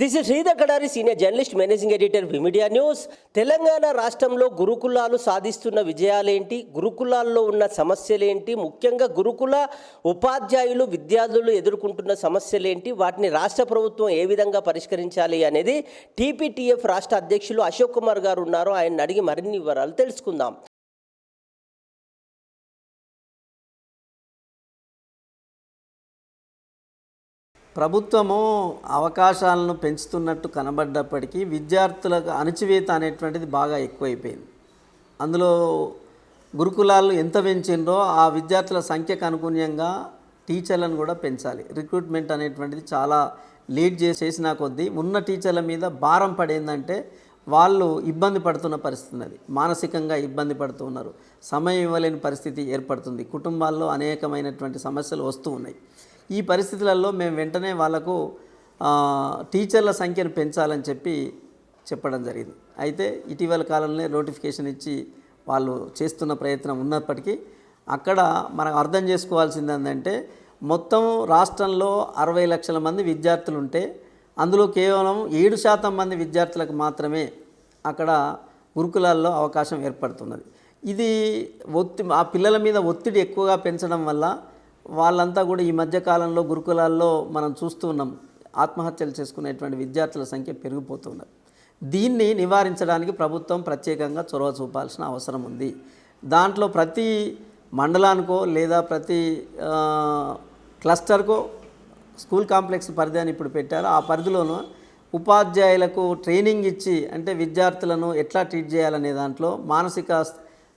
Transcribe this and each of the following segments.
This is Sridhar Kadari senior journalist managing editor విమిడియా news Telangana రాష్ట్రంలో గురుకులాలు సాధిస్తున్న విజయాలేంటి? గురుకులాల్లో ఉన్న సమస్యలేంటి? ముఖ్యంగా గురుకుల ఉపాధ్యాయులు విద్యార్థులు ఎదుర్కొంటున్న సమస్యలేంటి? వాటిని రాష్ట్ర ప్రభుత్వం ఏ విధంగా పరిష్కరించాలి అనేది టీపీటీఎఫ్ రాష్ట్ర అధ్యక్షులు అశోక్ కుమార్ గారు ఉన్నారు. ఆయన అడిగి మరిన్ని వివరాలు తెలుసుకుందాం. ప్రభుత్వము అవకాశాలను పెంచుతున్నట్టు కనబడ్డప్పటికీ విద్యార్థులకు అణచివేత అనేటువంటిది బాగా ఎక్కువైపోయింది. అందులో గురుకులాలు ఎంత పెంచిండ్రో ఆ విద్యార్థుల సంఖ్యకు అనుగుణ్యంగా టీచర్లను కూడా పెంచాలి. రిక్రూట్మెంట్ అనేటువంటిది చాలా లీడ్ చేసి చేసిన కొద్దీ ఉన్న టీచర్ల మీద భారం పడేందంటే వాళ్ళు ఇబ్బంది పడుతున్న పరిస్థితి ఉన్నది మానసికంగా ఇబ్బంది పడుతూ ఉన్నారు. సమయం ఇవ్వలేని పరిస్థితి ఏర్పడుతుంది. కుటుంబాల్లో అనేకమైనటువంటి సమస్యలు వస్తూ ఉన్నాయి. ఈ పరిస్థితులలో మేము వెంటనే వాళ్ళకు టీచర్ల సంఖ్యను పెంచాలని చెప్పి చెప్పడం జరిగింది. అయితే ఇటీవల కాలంలో నోటిఫికేషన్ ఇచ్చి వాళ్ళు చేస్తున్న ప్రయత్నం ఉన్నప్పటికీ అక్కడ మనం అర్థం చేసుకోవాల్సింది ఏంటంటే మొత్తం రాష్ట్రంలో అరవై లక్షల మంది విద్యార్థులు ఉంటే అందులో కేవలం ఏడు శాతం మంది విద్యార్థులకు మాత్రమే అక్కడ గురుకులాల్లో అవకాశం ఏర్పడుతున్నది. ఇది ఒత్తి ఆ పిల్లల మీద ఒత్తిడి ఎక్కువగా పెంచడం వల్ల వాళ్ళంతా కూడా ఈ మధ్య కాలంలో గురుకులాల్లో మనం చూస్తూ ఉన్నాం ఆత్మహత్యలు చేసుకునేటువంటి విద్యార్థుల సంఖ్య పెరిగిపోతున్నది దీన్ని నివారించడానికి ప్రభుత్వం ప్రత్యేకంగా చొరవ చూపాల్సిన అవసరం ఉంది. దాంట్లో ప్రతి మండలానికో లేదా ప్రతి క్లస్టర్కో స్కూల్ కాంప్లెక్స్ పరిధి అని ఇప్పుడు పెట్టారు. ఆ పరిధిలోనూ ఉపాధ్యాయులకు ట్రైనింగ్ ఇచ్చి అంటే విద్యార్థులను ఎట్లా ట్రీట్ చేయాలనే దాంట్లో మానసిక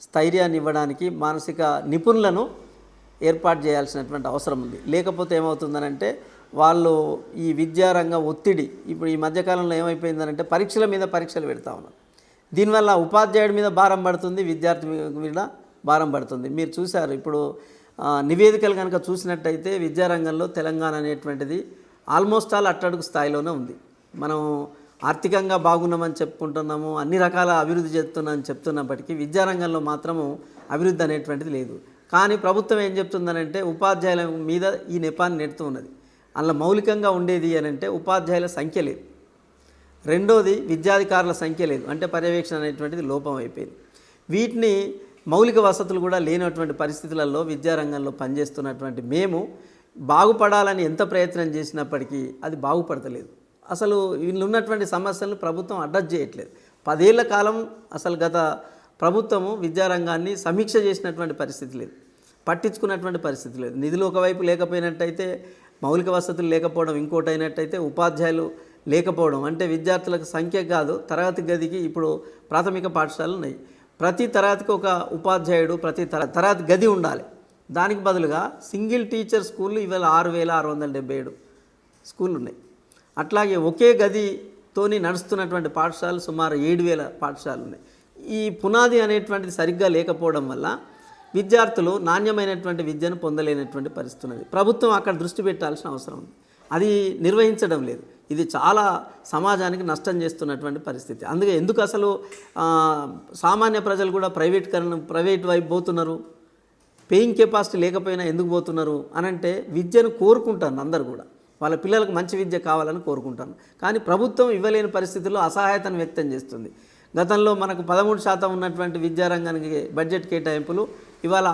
స్థైర్యాన్ని ఇవ్వడానికి మానసిక నిపుణులను ఏర్పాటు చేయాల్సినటువంటి అవసరం ఉంది. లేకపోతే ఏమవుతుందనంటే వాళ్ళు ఈ విద్యారంగ ఒత్తిడి ఇప్పుడు ఈ మధ్యకాలంలో ఏమైపోయిందనంటే పరీక్షల మీద పరీక్షలు పెడతా ఉన్నారు. దీనివల్ల ఉపాధ్యాయుడి మీద భారం పడుతుంది విద్యార్థి మీద భారం పడుతుంది. మీరు చూశారు ఇప్పుడు నివేదికలు కనుక చూసినట్టయితే విద్యారంగంలో తెలంగాణ అనేటువంటిది ఆల్మోస్ట్ ఆల్ అట్టడుగు స్థాయిలోనే ఉంది. మనం ఆర్థికంగా బాగున్నామని చెప్పుకుంటున్నాము అన్ని రకాల అభివృద్ధి చేస్తున్నామని చెప్తున్నప్పటికీ విద్యారంగంలో మాత్రము అభివృద్ధి అనేటువంటిది లేదు. కానీ ప్రభుత్వం ఏం చెప్తుందనంటే ఉపాధ్యాయుల మీద ఈ నెపాన్ని నెడుతూ ఉన్నది. అందులో మౌలికంగా ఉండేది అని అంటే ఉపాధ్యాయుల సంఖ్య లేదు. రెండోది విద్యాధికారుల సంఖ్య లేదు. అంటే పర్యవేక్షణ అనేటువంటిది లోపం అయిపోయింది. వీటిని మౌలిక వసతులు కూడా లేనటువంటి పరిస్థితులలో విద్యారంగంలో పనిచేస్తున్నటువంటి మేము బాగుపడాలని ఎంత ప్రయత్నం చేసినప్పటికీ అది బాగుపడతలేదు. అసలు వీళ్ళు ఉన్నటువంటి సమస్యలను ప్రభుత్వం అడ్రస్ చేయట్లేదు. పదేళ్ళ కాలం అసలు గత ప్రభుత్వము విద్యారంగాన్ని సమీక్ష చేసినటువంటి పరిస్థితి లేదు. పట్టించుకున్నటువంటి పరిస్థితి లేదు. నిధులు ఒకవైపు లేకపోయినట్టయితే మౌలిక వసతులు లేకపోవడం ఇంకోటి అయినట్టయితే ఉపాధ్యాయులు లేకపోవడం అంటే విద్యార్థులకు సంఖ్య కాదు. తరగతి గదికి ఇప్పుడు ప్రాథమిక పాఠశాలలు ఉన్నాయి. ప్రతి తరగతికి ఒక ఉపాధ్యాయుడు ప్రతి తర తరగతి గది ఉండాలి. దానికి బదులుగా సింగిల్ టీచర్ స్కూళ్ళు ఇవాళ ఆరు వేల ఆరు వందల డెబ్బై ఏడు స్కూళ్ళు ఉన్నాయి. అట్లాగే ఒకే గదితోని నడుస్తున్నటువంటి పాఠశాలలు సుమారు ఏడు వేల పాఠశాలలు ఉన్నాయి. ఈ పునాది అనేటువంటిది సరిగ్గా లేకపోవడం వల్ల విద్యార్థులు నాణ్యమైనటువంటి విద్యను పొందలేనటువంటి పరిస్థితి ఉన్నది. ప్రభుత్వం అక్కడ దృష్టి పెట్టాల్సిన అవసరం ఉంది. అది నిర్వహించడం లేదు. ఇది చాలా సమాజానికి నష్టం చేస్తున్నటువంటి పరిస్థితి. అందుకే ఎందుకు అసలు సామాన్య ప్రజలు కూడా ప్రైవేట్ కరణ ప్రైవేట్ వైపు పోతున్నారు? పేయింగ్ కెపాసిటీ లేకపోయినా ఎందుకు పోతున్నారు? అని అంటే విద్యను కోరుకుంటాను అందరు కూడా. వాళ్ళ పిల్లలకు మంచి విద్య కావాలని కోరుకుంటాను కానీ ప్రభుత్వం ఇవ్వలేని పరిస్థితుల్లో అసహాయతను వ్యక్తం చేస్తుంది. గతంలో మనకు పదమూడు శాతం ఉన్నటువంటి విద్యారంగానికి బడ్జెట్ కేటాయింపులు ఇవాళ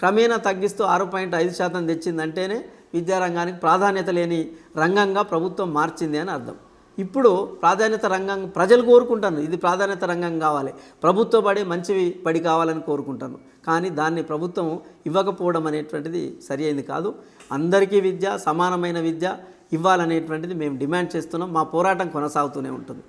క్రమేణా తగ్గిస్తూ ఆరు పాయింట్ ఐదు శాతం తెచ్చిందంటేనే విద్యారంగానికి ప్రాధాన్యత లేని రంగంగా ప్రభుత్వం మార్చింది అని అర్థం. ఇప్పుడు ప్రాధాన్యత రంగం ప్రజలు కోరుకుంటాను ఇది ప్రాధాన్యత రంగం కావాలి. ప్రభుత్వ పడి మంచివి పడి కావాలని కోరుకుంటాను కానీ దాన్ని ప్రభుత్వం ఇవ్వకపోవడం అనేటువంటిది సరి అయింది కాదు. అందరికీ విద్య సమానమైన విద్య ఇవ్వాలనేటువంటిది మేము డిమాండ్ చేస్తున్నాం. మా పోరాటం కొనసాగుతూనే ఉంటుంది.